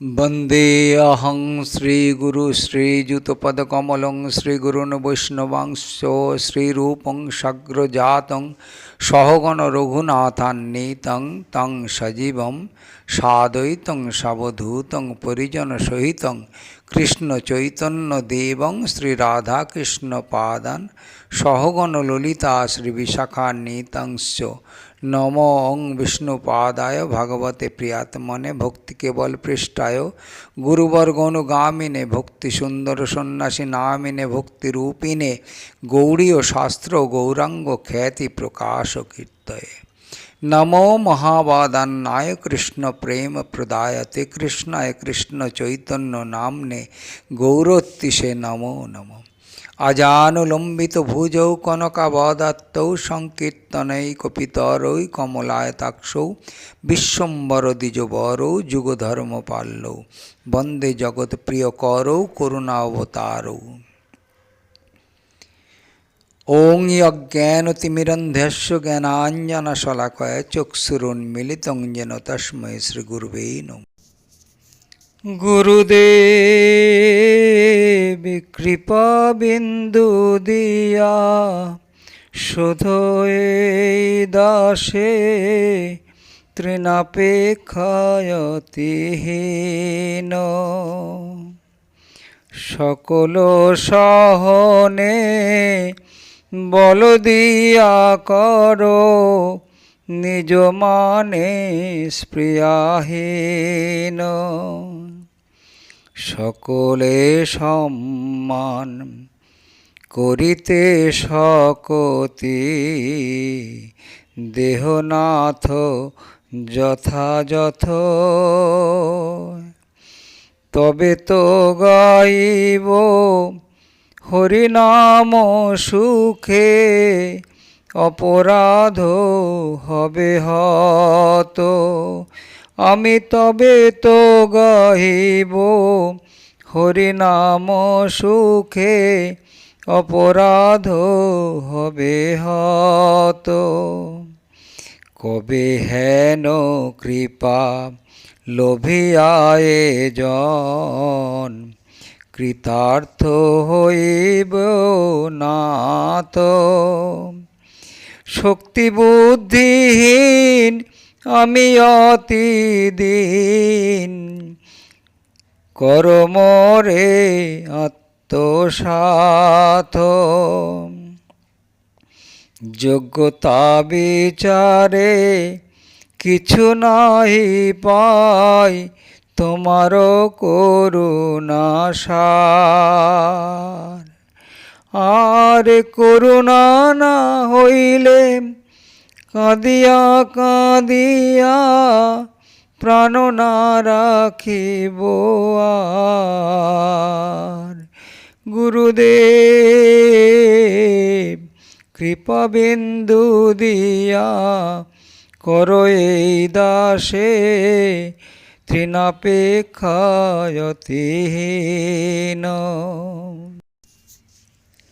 वन्देऽहं श्रीगुरुश्रीयुतपदकमलं श्रीगुरून् वैष्णवांश्च श्रीरूपं सग्रजातं सहगणरघुनाथान्वितं तं सजीवं साद्वैतं सावधूतं परिजनसहितं कृष्णचैतन्यदेवं श्रीराधाकृष्णपादान् सहगणललिता श्रीविशाखान्वितंश्च नमो নম অং বিষ্ণুপাদায় ভগবতে প্রিয়াত্মনে ভক্তি কেবল পৃষ্ঠায় গুরুবর্গনুগামিনে ভক্তি সুন্দর সন্ন্যাসী নামিনে ভক্তিরূপিণে গৌরীয় শাস্ত্র গৌরাঙ্গ খ্যাতি প্রকাশ কীর্তয়ে নমো মহাবাদান্নায় কৃষ্ণ প্রেম প্রদায়তে কৃষ্ণায় কৃষ্ণ চৈতন্য নামনে গৌরোত্তিষে নমো নমো আজানুলম্বিত ভুজৌ কনকাবদাত্তৌ সংকীর্তনৈকপিতরৈ কমলায়তাক্ষৌ বিশ্বম্বর দ্বিজবরৌ যুগধর্মপাল্লৌ বন্দে জগৎপ্রিয়করৌ করুণাবতারৌ ওং অজ্ঞানতিমিরন্ধস্য জ্ঞানাঞ্জনশলাকয় চক্ষুরুন্মিলিতং যেন তস্মৈ শ্রীগুরুবে নমঃ গুরুদেব, কৃপা বিন্দু দিয়া শুধু দাসে তৃণাপেক্ষায়তিহীন সকল সহনে বল দিয়া করো, নিজ মানে স্প্রিয়াহীন সকলে সম্মান করিতে সকতি দেহনাথ যথাযথ। তবে তো গাইব হরিনাম সুখে অপরাধ হবে হত। আমি তবে তো গাহিব, হরিনাম সুখে অপরাধ হবে হত। কবে হেন কৃপা লোভিয়ায়ে জন কৃতার্থ হইব নাথ। শক্তি বুদ্ধিহীন আমি অতি দিন করমরে আত্মসাথ যোগ্যতা বিচারে কিছু নাহি পাই তোমার করুণা সার আর করুণা না হইলে কাঁদিয়া কাঁদিয়া প্রাণ না রাখিব আর। গুরুদেব কৃপা বিন্দু দিয়া করো এই দাসে তৃণাপেক্ষায়তিহীন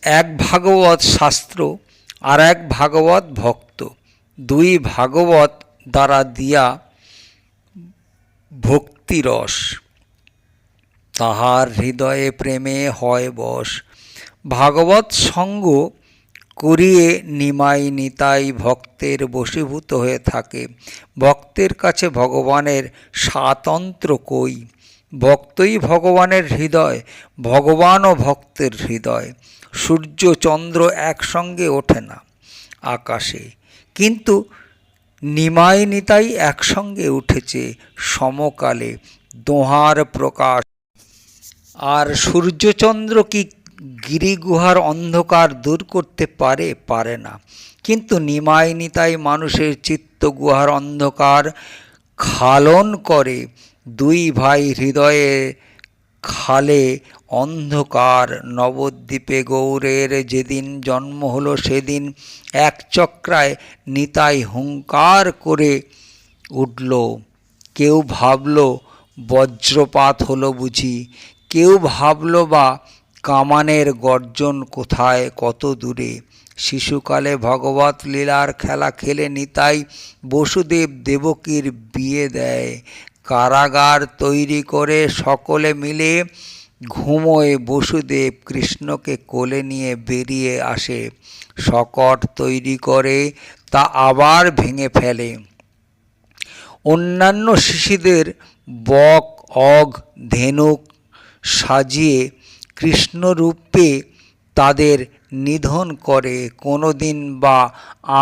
এক ভাগবত শাস্ত্র আর এক ভাগবত ভক্ত। দুই ভাগবত দ্বারা দিয়া ভক্তিরস তাহার হৃদয়ে প্রেমে হয় বশ ভাগবত সঙ্গ করিয়ে নিমাই নিতাই ভক্তের বশীভূত হয়ে থাকে। ভক্তের কাছে ভগবানের স্বাতন্ত্র কই? ভক্তই ভগবানের হৃদয়, ভগবানও ভক্তের হৃদয়। সূর্য, চন্দ্র একসঙ্গে ওঠে না। আকাশে কিন্তু নিমাই নিতাই একসঙ্গে উঠেছে সমকালে দোহার প্রকাশ। আর সূর্যচন্দ্র কি গিরিগুহার অন্ধকার দূর করতে পারে পারে না। কিন্তু নিমাই নিতাই মানুষের চিত্ত গুহার অন্ধকার খালন করে দুই ভাই হৃদয়ে খালে অন্ধকার নবদ্বীপে গৌরের যেদিন জন্ম হলো সেদিন এক চক্রায় নিতাই হুঙ্কার করে উঠল। কেউ ভাবল, বজ্রপাত হলো বুঝি। কেউ ভাবল বা কামানের গর্জন কোথায় কত দূরে। শিশুকালে ভগবত লীলার খেলা খেলে নিতাই বসুদেব দেবকীর বিয়ে দেয়। কারাগার তৈরি করে সকলে মিলে ঘুমোয় বসুদেব কৃষ্ণকে কোলে নিয়ে বেরিয়ে আসে। শকট তৈরি করে তা আবার ভেঙে ফেলে। অন্যান্য শিশুদের বক, অগ, ধেনুক সাজিয়ে কৃষ্ণরূপে তাদের নিধন করে। কোনো দিন বা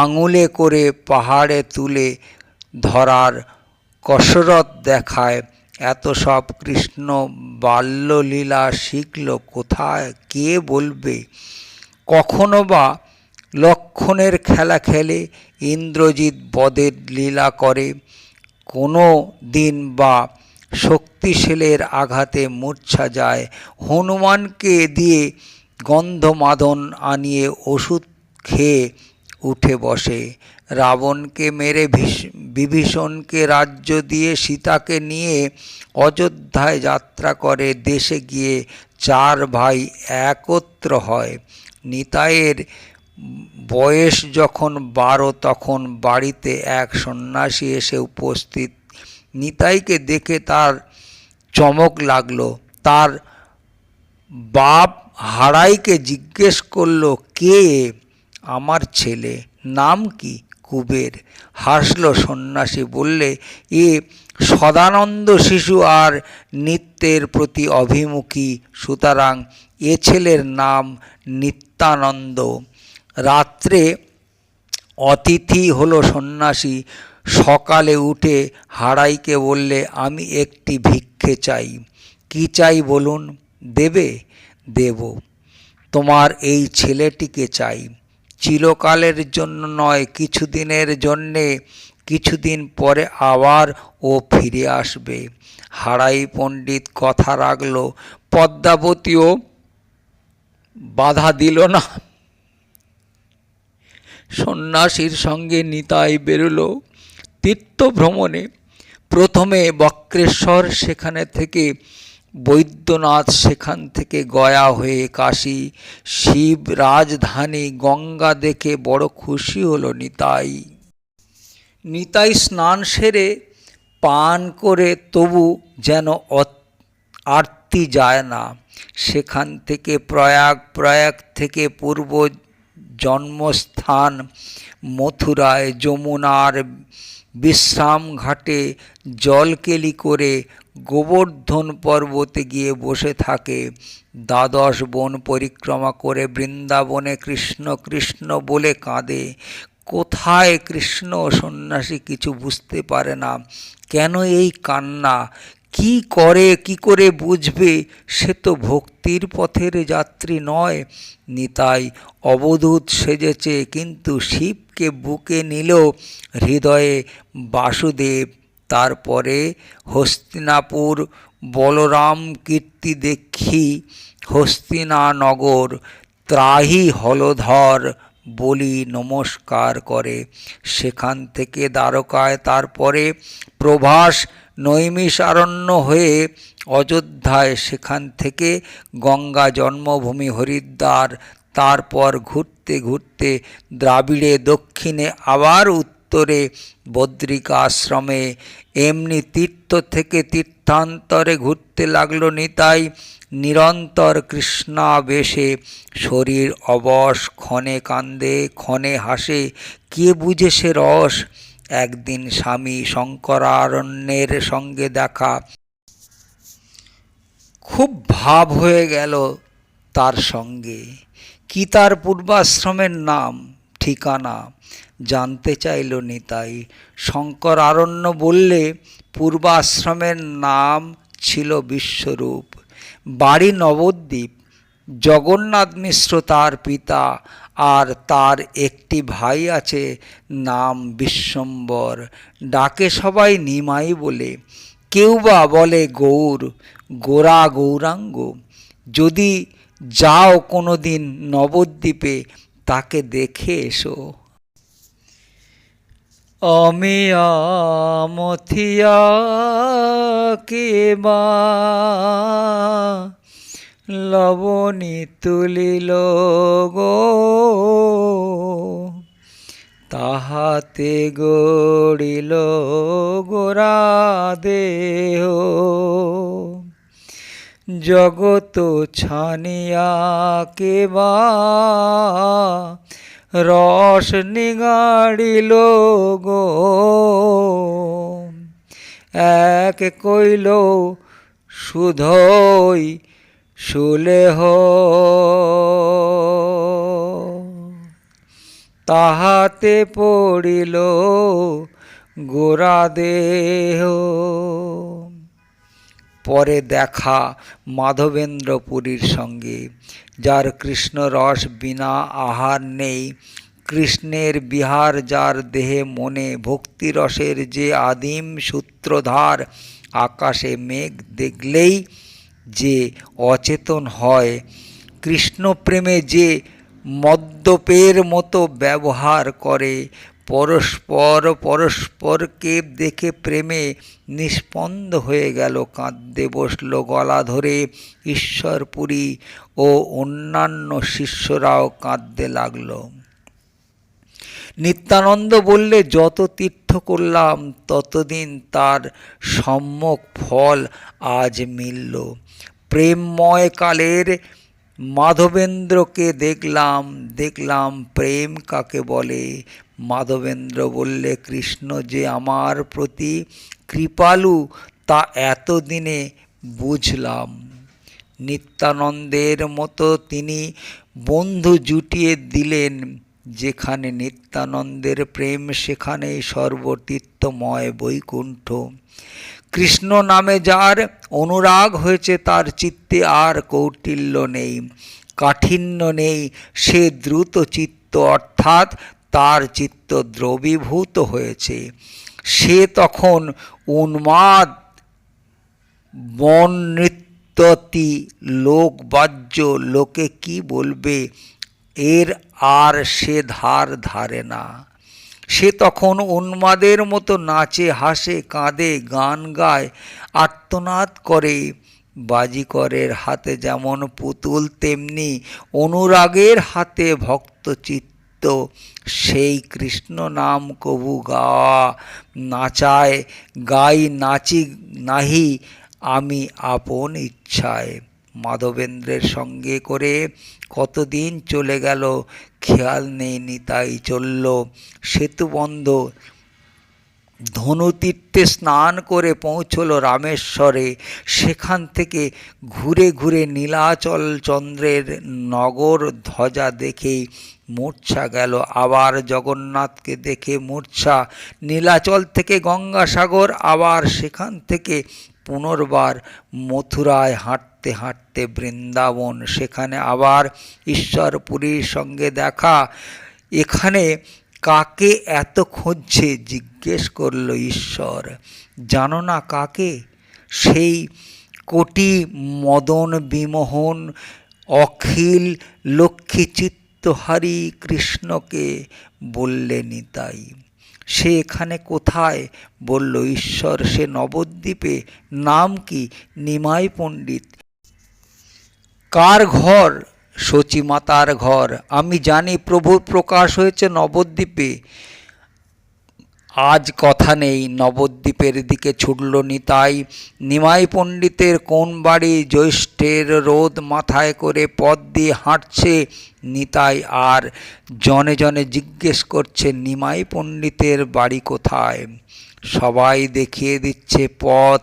আঙুলে করে পাহাড়ে তুলে ধরার কসরত দেখায়। এত সব কৃষ্ণ বাল্যলীলা শিখল কোথায়? কে বলবে? কখনো বা লক্ষণের খেলা খেলে ইন্দ্রজিৎ বদের লীলা করে। কোনো দিন বা শক্তিশীলের আঘাতে মূর্ছা যায়। হনুমানকে দিয়ে গন্ধমাদন আনিয়ে ওষুধ খেয়ে উঠে বসে। রাবণকে মেরে বিভীষণকে রাজ্য দিয়ে সীতাকে নিয়ে অযোধ্যায় যাত্রা করে দেশে গিয়ে চার ভাই একত্র হয়। নিতাইয়ের বয়স যখন বারো, তখন বাড়িতে এক সন্ন্যাসী এসে উপস্থিত। নিতাইকে দেখে তার চমক লাগল। তার বাপ হারাইকে জিজ্ঞেস করল, কে? আমার ছেলে? নাম কি? কুবের হাসলো সন্ন্যাসী বললে, এ সদানন্দ শিশু আর নিত্যের প্রতি অভিমুখী, সুতরাং এ ছেলের নাম নিত্যানন্দ। রাত্রে অতিথি হলো সন্ন্যাসী, সকালে উঠে হারাইকে বললে, আমি একটি ভিক্ষে চাই, কি চাই বলুন? দেবে? দেব। তোমার এই ছেলেটিকে চাই। চিরকালের জন্য নয়, কিছুদিনের জন্যে, কিছুদিন পরে আবার ও ফিরে আসবে। হারাই পণ্ডিত কথা রাখল, পদ্মাবতীও বাধা দিল না। সন্ন্যাসীর সঙ্গে নিতাই বেরোলো। তীর্থ ভ্রমণে প্রথমে বক্রেশ্বর সেখানে থেকে বৈদ্যনাথ সেখান থেকে গয়া হয়ে কাশী, শিব রাজধানী গঙ্গা দেখে বড় খুশি হলো নিতাই। নিতাই স্নান সেরে পান করে তবু যেন আরতি যায় না। সেখান থেকে প্রয়াগ প্রয়াগ থেকে পূর্ব জন্মস্থান মথুরায় যমুনার বিশ্রাম ঘাটে জলকেলি করে গোবর্ধন পর্বতে গিয়ে বসে থাকে। দ্বাদশ বন পরিক্রমা করে বৃন্দাবনে কৃষ্ণ কৃষ্ণ বলে কাঁদে। কোথায় কৃষ্ণ সন্ন্যাসী কিছু বুঝতে পারে না। কেন এই কান্না? কি করে কি করে বুঝবে? সে তো ভক্তির পথের যাত্রী নয়। নিতাই অবধূত সেজেছে, কিন্তু শিবকে বুকে নিল হৃদয়ে বাসুদেব। তারপরে হস্তিনাপুর বলরাম কীর্তি দেখি হস্তিনানগর ত্রাহি হলধর বলি নমস্কার করে। সেখান থেকে দ্বারকায় তারপরে প্রভাস নৈমিষারণ্য হয়ে অযোধ্যায় সেখান থেকে গঙ্গা জন্মভূমি হরিদ্বার, তারপর ঘুরতে ঘুরতে দ্রাবিড়ে দক্ষিণে আবার উত্তরে বদ্রিকা আশ্রমে এমনি তীর্থ থেকে তীর্থান্তরে ঘুরতে লাগল নিতাই নিরন্তর কৃষ্ণাবেশে। শরীর অবশ, ক্ষণে কান্দে, ক্ষণে হাসে, কে বুঝে সে রস? একদিন স্বামী শঙ্করারণ্যের সঙ্গে দেখা। খুব ভাব হয়ে গেল তার সঙ্গে। কি তার পূর্বাশ্রমের নাম, ঠিকানা? জানতে চাইল নিতাই শঙ্কর আরণ্য বললে, পূর্বাশ্রমের নাম ছিল বিশ্বরূপ। বাড়ি নবদ্বীপ। জগন্নাথ মিশ্র তার পিতা আর তার একটি ভাই আছে, নাম বিশ্বম্বর। ডাকে সবাই নিমাই বলে, কেউ বা বলে গৌর, গোরা গৌরাঙ্গ। যদি যাও কোনো দিন নবদ্বীপে, তাকে দেখে এসো। আমি আমথিয়া কে বা লবণী তুলিল গো। তাহাতে গড়িল গোরা দেহ। জগত ছানিয়া কেবা রস নিগাড়িল গো। এক কইল শুধই সুলেহ। তাহাতে পড়িল গোরা দেহ। পরে দেখা মাধবেন্দ্রপুরীর সঙ্গে, যার কৃষ্ণ রস বিনা আহার নেই। কৃষ্ণের বিহার যার দেহে মনে, ভক্তিরসের যে আদিম সূত্রধার, আকাশে মেঘ দেখলেই যে অচেতন হয়। কৃষ্ণপ্রেমে যে মদ্যপের মতো ব্যবহার করে পরস্পর, পরস্পরকে দেখে প্রেমে নিষ্পন্দ হয়ে গেল, কাঁদতে বসল গলা ধরে ঈশ্বরপুরী ও অন্যান্য শিষ্যরাও কাঁদতে লাগল। নিত্যানন্দ বললে, যত তীর্থ করলাম, ততদিন তার সম্যক ফল আজ মিলল। প্রেমময় কালের মাধবেন্দ্রকে দেখলাম দেখলাম প্রেম কাকে বলে? মাধবেন্দ্র বললে, কৃষ্ণ যে আমার প্রতি কৃপালু, তা এতদিনে বুঝলাম। নিত্যানন্দের মতো তিনি বন্ধু জুটিয়ে দিলেন, যেখানে নিত্যানন্দের প্রেম, সেখানেই সর্বতীর্থময় বৈকুণ্ঠ। কৃষ্ণ নামে যার অনুরাগ হয়েছে, তার চিত্তে আর কৌটিল্য নেই, কাঠিন্য নেই, সে দ্রুত চিত্ত, অর্থাৎ তার চিত্ত দ্রবীভূত হয়েছে। সে তখন উন্মাদ বন নৃত্যতি লোকে কি বলবে? এর আর সে ধার ধারে না। সে তখন উন্মাদের মতো নাচে, হাসে, কাঁদে, গান গায়, আর্তনাদ করে। বাজিকরের হাতে যেমন পুতুল, তেমনি অনুরাগের হাতে ভক্ত চিত্ত সেই কৃষ্ণ নাম কবু গাওয়া নাচায় গাই নাচি নাহি, আমি আপন ইচ্ছায়। মাধবেন্দ্রের সঙ্গে করে কতদিন চলে গেল, খেয়াল নেই নিতাই চলল সেতুবন্ধ ধনুতীর্থে স্নান করে পৌঁছল রামেশ্বরে। সেখান থেকে ঘুরে ঘুরে নীলাচল চন্দ্রের নগর ধ্বজা দেখেই মূর্ছা গেল। আবার জগন্নাথকে দেখে মূর্ছা, নীলাচল থেকে গঙ্গাসাগর, আবার সেখান থেকে পুনর্বার মথুরায় হাঁটতে হাঁটতে বৃন্দাবন। সেখানে আবার ঈশ্বরপুরীর সঙ্গে দেখা। এখানে কাকে এত খুঁজছে? জিজ্ঞেস করল ঈশ্বর। জানো না কাকে? সেই কোটি মদন বিমোহন, অখিল লক্ষ্মী চিত্তহারী কৃষ্ণকে বললে নিতাই সে এখানে কোথায়? বলল, ঈশ্বর, সে নবদ্বীপে। নাম কি? নিমাই পণ্ডিত। কার ঘর? মাতার ঘর। আমি জানি প্রভুর প্রকাশ হয়েছে নবদ্বীপে। আজ কথা নেই, নবদ্বীপের দিকে ছুটল নিতাই নিমাই পণ্ডিতের কোন বাড়ি জ্যৈষ্ঠের রোদ মাথায় করে পথ দিয়ে হাঁটছে নিতাই আর জনে জনে জিজ্ঞেস করছে, নিমাই পণ্ডিতের বাড়ি কোথায়? সবাই দেখিয়ে দিচ্ছে পথ।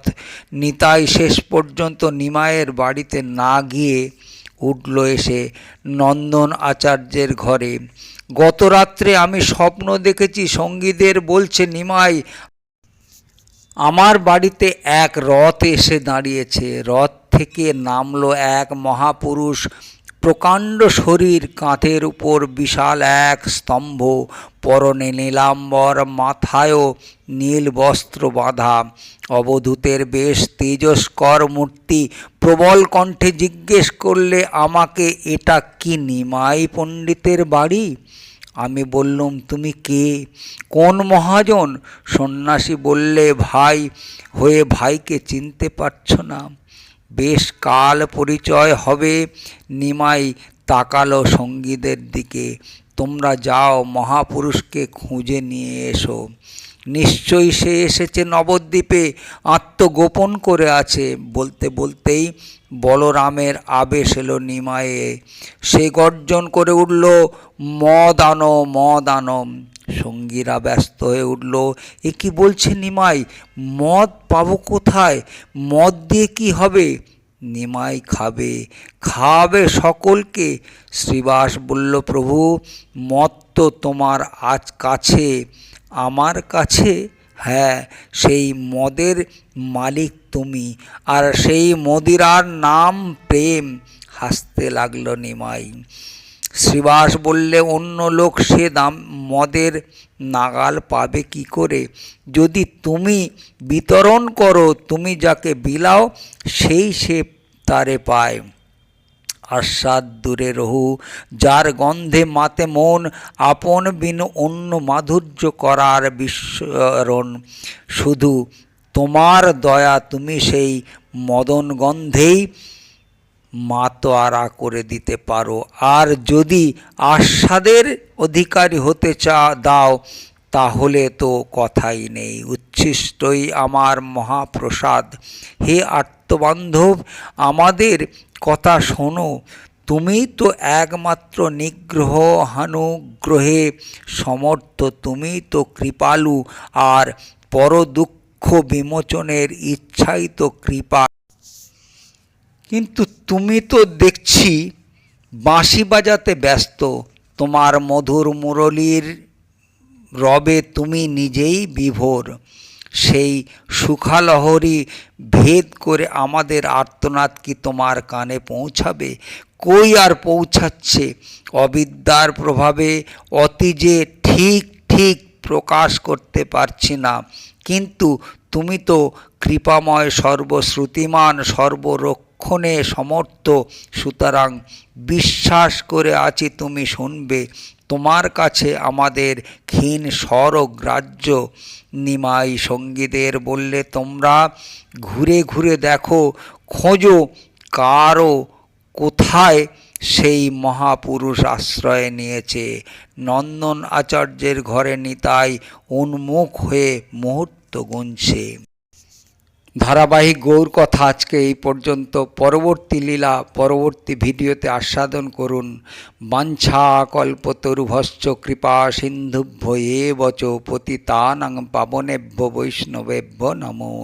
নিতাই শেষ পর্যন্ত নিমাইয়ের বাড়িতে না গিয়ে উঠল এসে নন্দন আচার্যের ঘরে। গত রাত্রে আমি স্বপ্ন দেখেছি সঙ্গীদের বলছে, নিমাই, আমার বাড়িতে এক রথ এসে দাঁড়িয়েছে। রথ থেকে নামলো এক মহাপুরুষ। প্রকাণ্ড শরীর কাঁধের উপর বিশাল এক স্তম্ভ, পরনে নীলাম্বর, মাথায়ও নীল বস্ত্র বাঁধা। অবধূতের বেশ তেজস্কর মূর্তি প্রবল কণ্ঠে জিজ্ঞেস করলে, আমাকে এটা কি নিমাই পণ্ডিতের বাড়ি? আমি বললুম, তুমি কে? কোন মহাজন? সন্ন্যাসী বললে, ভাই, হয়ে ভাইকে চিনতে পারছ না। বেশ কাল পরিচয় হবে। নিমাই তাকালো সঙ্গীদের দিকে। তোমরা যাও, মহাপুরুষকে খুঁজে নিয়ে এসো। নিশ্চয়ই সে এসেছে নবদ্বীপে, আত্মগোপন করে আছে। বলতে বলতেই বলরামের আবেশ এলো নিমায়ে সে গর্জন করে উঠল মদ আনো মদ আনো সঙ্গীরা ব্যস্ত হয়ে উঠল, এ কি বলছে নিমাই? মদ পাবো কোথায়? মদ দিয়ে কি হবে? নিমাই খাবে খাবে সকলকে। শ্রীবাস বলল, প্রভু, মদ তো তোমার আজ কাছে, আমার কাছে? হ্যাঁ সেই মদের মালিক তুমি, আর সেই মদিরার নাম প্রেম, হাসতে লাগল নিমাই। শ্রীবাস বললে, অন্য লোক সে দাম মদের নাগাল পাবে কি করে? যদি তুমি বিতরণ করো, তুমি যাকে বিলাও, সেই সে তারে পায়। আস্বাদ দূরে রহু, যার গন্ধে মাতে মন, আপন বিন অন্য মাধুর্য করার বিস্মরণ। শুধু তোমার দয়া, তুমি সেই মদন গন্ধেই মাতোয়ারা করে দিতে পারো। আর যদি আস্বাদের অধিকারী হতে চা, দাও, তাহলে তো কথাই নেই। উচ্ছিষ্টই আমার মহাপ্রসাদ। হে আত্মবান্ধব, আমাদের কথা শোনো। তুমি তো একমাত্র নিগ্রহ হানুগ্রহে সমর্থ, তুমি তো কৃপালু। আর পর দুঃখ বিমোচনের ইচ্ছাই তো কৃপা। কিন্তু তুমি তো দেখছি বাঁশি বাজাতে ব্যস্ত। তোমার মধুর মুরলীর রবে তুমি নিজেই বিভোর। সেই সুখালহরী ভেদ করে আমাদের আর্তনাদ কি তোমার কানে পৌঁছাবে? কই আর পৌঁছাচ্ছে? অবিদ্যার প্রভাবে অতি যে ঠিক ঠিক প্রকাশ করতে পারছি না। কিন্তু তুমি তো কৃপাময় সর্বশ্রুতিমান সর্বরক্ষণে সমর্থ, সুতরাং বিশ্বাস করে আছি তুমি শুনবে, তোমার কাছে আমাদের ক্ষীণ স্বরগ্রাহ্য নিমাই সঙ্গীদের বললে, তোমরা ঘুরে ঘুরে দেখো, খোঁজো কারও কোথায় সেই মহাপুরুষ আশ্রয় নিয়েছে নন্দন আচার্যের ঘরে নিতাই উন্মুখ হয়ে মুহূর্ত গুনছে। ধারাবাহিক গৌর কথা আজকে এই পর্যন্ত। পরবর্তী লীলা, পরবর্তী ভিডিওতে আস্বাদন করুন। বাঞ্ছা কল্পতরুভশ্চ কৃপা সিন্ধুভ্য এ বচ পতিতানাং পাবনেভ্য বৈষ্ণবেভ্য নমো।